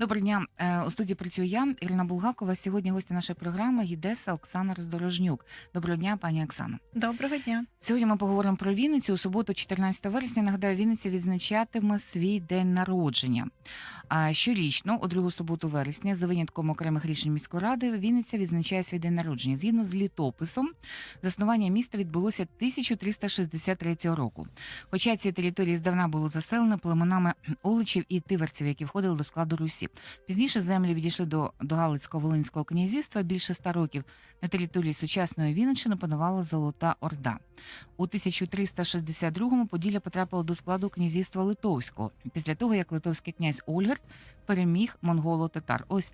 Доброго дня. Е, У студії працюю я, Ірина Булгакова. Сьогодні гостя нашої програми Гідеса Оксана Роздорожнюк. Доброго дня, пані Оксано. Доброго дня. Сьогодні ми поговоримо про Вінницю. У суботу, 14 вересня, нагадаю, Вінниця відзначатиме свій день народження. А щорічно, у другу суботу вересня, за винятком окремих рішень міської ради, Вінниця відзначає свій день народження. Згідно з літописом, заснування міста відбулося 1363 року. Хоча ці території здавна були заселені племенами Оличів і Тиверців, які входили до складу Русі. Пізніше землі відійшли до, до Галицько-Волинського князівства. Більше ста років на території сучасної Вінниччини панувала Золота Орда. У 1362-му Поділля потрапило до складу князівства Литовського після того, як литовський князь Ольгерт переміг монголо-татар. Ось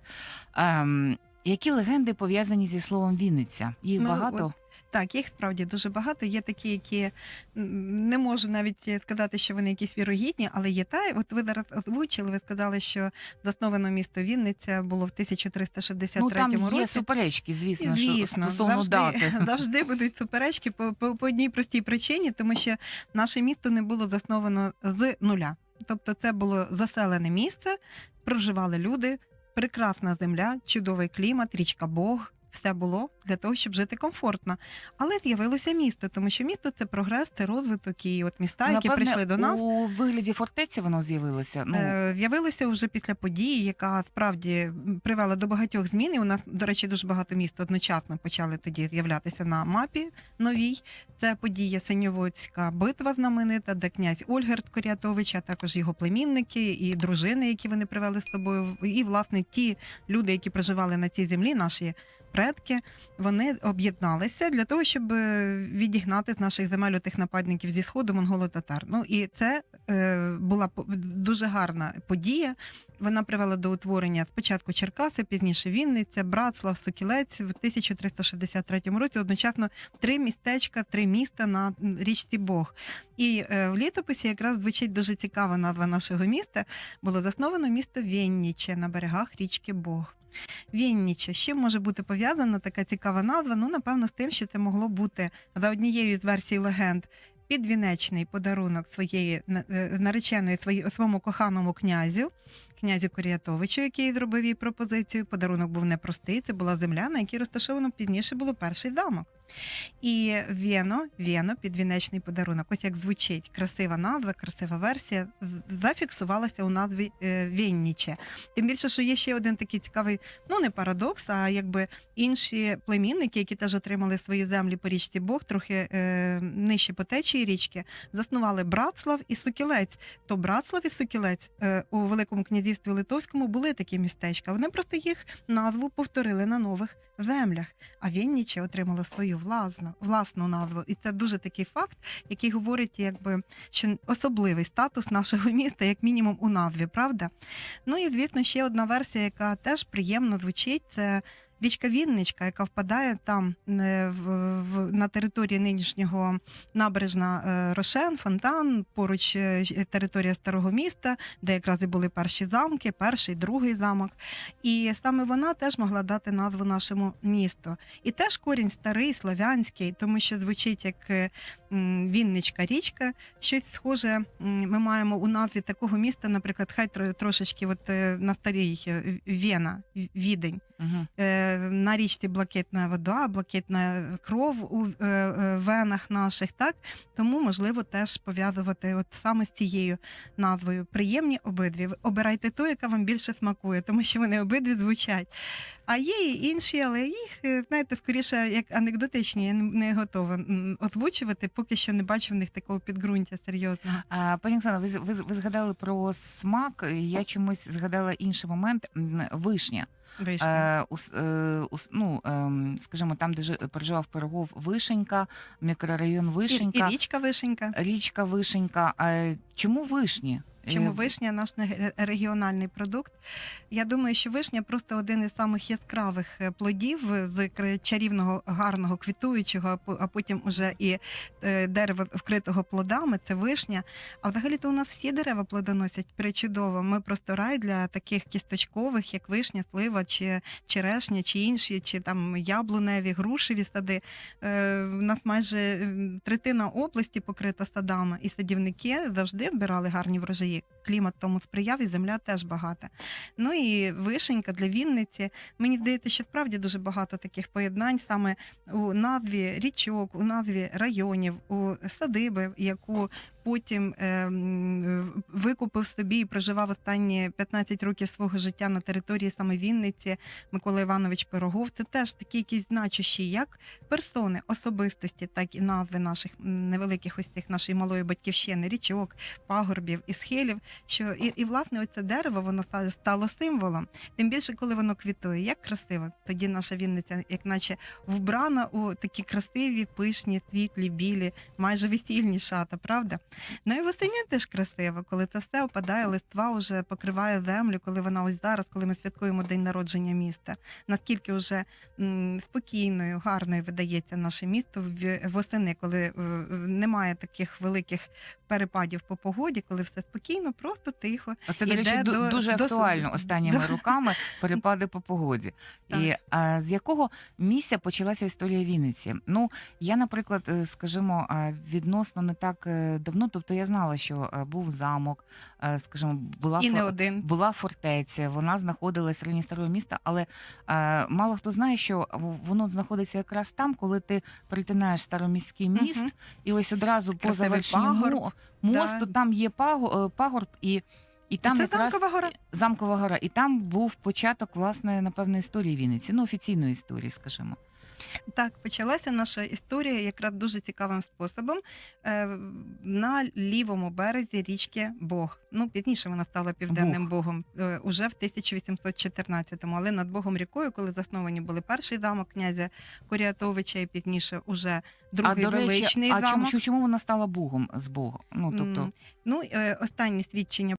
ем, які легенди пов'язані зі словом Вінниця? Їх Ну, багато. Так, їх справді дуже багато. Є такі, які не можу навіть сказати, що вони якісь вірогідні, але є та. От ви зараз озвучили, ви сказали, що засновано місто Вінниця було в 1363 Ну там є році. суперечки, звісно, Звісно, що стосовно завжди, дати. завжди будуть суперечки по, по, по одній простій причині, тому що наше місто не було засновано з нуля. Тобто, це було заселене місце, проживали люди, прекрасна земля, чудовий клімат, річка Бог. Все було для того, щоб жити комфортно. Але з'явилося місто, тому що місто це прогрес, це розвиток. І от міста, які Напевне, прийшли до нас, у вигляді фортеці воно з'явилося. Ну Е, З'явилося вже після події, яка справді привела до багатьох змін. І у нас, до речі, дуже багато міст одночасно почали тоді з'являтися на мапі новій. Це подія Синьоводська битва знаменита, де князь Ольгерт Корятович, а також його племінники і дружини, які вони привели з собою. І власне ті люди, які проживали на цій землі, наші предки, вони об'єдналися для того, щоб е, відігнати з наших земель тих нападників зі сходу монголо-татар. Ну і це е, була дуже гарна подія. Вона привела до утворення спочатку Черкаси, пізніше Вінниця, Братслав, Сокілець в 1363 році. Одночасно три містечка, три міста на річці Бог. І е, в літописі якраз звучить дуже цікава назва нашого міста. Було засновано місто Вєнніче на берегах річки Бог. Вінніче. З чим може бути пов'язана така цікава назва? Ну, напевно, з тим, що це могло бути за однією з версій легенд. Підвінечний подарунок своєї е, нареченої своєму коханому князю, князю Коріатовичу, який зробив їй пропозицію. Подарунок був непростий. Це була земля, на якій розташовано пізніше було перший замок. І Вєно, Вєно, підвінечний подарунок. Ось як звучить красива назва, красива версія, зафіксувалася у назві е, Вєнніче. Тим більше, що є ще один такий цікавий, ну не парадокс, а якби інші племінники, які теж отримали свої землі по річці Бог, трохи е, нижче по течії річки, заснували Братслав і Сокілець. То Братслав і Сокілець е, у Великому князівстві Литовському були такі містечка. Вони просто їх назву повторили на нових землях. А Вінніче отримала свою власну, власну назву. І це дуже такий факт, який говорить, якби що особливий статус нашого міста, як мінімум у назві, правда? Ну і звісно, ще одна версія, яка теж приємно звучить, це. Річка Вінничка, яка впадає там е, в, в, на території нинішнього набережна е, Рошен, Фонтан, поруч е, територія старого міста, де якраз і були перші замки, перший, другий замок. І саме вона теж могла дати назву нашому місту. І теж корінь старий, славянський, тому що звучить як Вінничка річка. Щось схоже ми маємо у назві такого міста, наприклад, хай трошечки от е, на старій е, Вена, Відень. угу. На річці блакитна вода, блакитна кров у венах наших, так тому можливо теж пов'язувати от саме з цією назвою. Приємні обидві. Обирайте ту, яка вам більше смакує, тому що вони обидві звучать. А є і інші, але їх знаєте, скоріше як анекдотичні. Я не готова озвучувати, поки що не бачу в них такого підґрунтя серйозного. А, Пані Оксано, ви, ви, ви згадали про смак. Я чомусь згадала інший момент. Вишня. Вишня. Е, у, е, ну, ем, скажімо, там, де жи- проживав Пирогов Вишенька, мікрорайон Вишенька, і річка Вишенька. річка Вишенька. Чому вишні? Чому Е, вишня наш регіональний продукт? Я думаю, що вишня просто один із самих яскравих е, плодів з чарівного, гарного, квітуючого, а потім уже і е, дерево вкритого плодами. Це вишня. А взагалі-то у нас всі дерева плодоносять причудово. Ми просто рай для таких кісточкових, як вишня, слива, чи черешня, чи інші, чи там яблуневі, грушеві сади. Е, У нас майже третина області покрита садами, і садівники завжди збирали гарні врожаї. І клімат тому сприяв, і земля теж багата. Ну і вишенька для Вінниці. Мені здається, що справді дуже багато таких поєднань саме у назві річок, у назві районів, у садиби, яку потім е, викупив собі і проживав останні 15 років свого життя на території саме Вінниці Микола Іванович Пирогов. Це теж такі якісь значущі, як персони, особистості, так і назви наших невеликих ось цих нашої малої батьківщини, річок, пагорбів і схилів. Що і, і власне оце дерево воно стало символом. Тим більше, коли воно квітує, як красиво. Тоді наша Вінниця, як наче вбрана у такі красиві, пишні, світлі, білі, майже весільні шата, правда? Ну і восені теж красиво, коли це все опадає, листва вже покриває землю, коли вона ось зараз, коли ми святкуємо день народження міста. Наскільки вже м, спокійною, гарною видається наше місто восени, коли е, немає таких великих перепадів по погоді, коли все спокійно, просто тихо. Оце, до речі, до- дуже до- актуально останніми до- роками перепади по погоді. І а, з якого місця почалася історія Вінниці? Ну, я, наприклад, е, скажімо, відносно не так е, давно, тобто я знала, що е, був замок, е, скажімо, була І не один. була фортеця, вона знаходилась в районі старого міста, але е, мало хто знає, що в- воно знаходиться якраз там, коли ти перетинаєш староміський міст, Мгм. і ось одразу по Красивий завершенню пагорб, мо- мосту да. там є паго- е, пагорб, і, і там це якраз замкова гора. замкова гора. І там був початок, власне, напевно, історії Вінниці, ну офіційної історії, скажімо. Так, почалася наша історія якраз дуже цікавим способом е, на лівому березі річки Бог. Ну, пізніше вона стала південним Бог. Богом е, уже в 1814-му. Але над Богом рікою, коли засновані були перший замок князя Курятовича, і пізніше уже другий а до речі, величний а замок. чому, чому вона стала Богом з Богом? Ну тобто, М, Ну, е, останні свідчення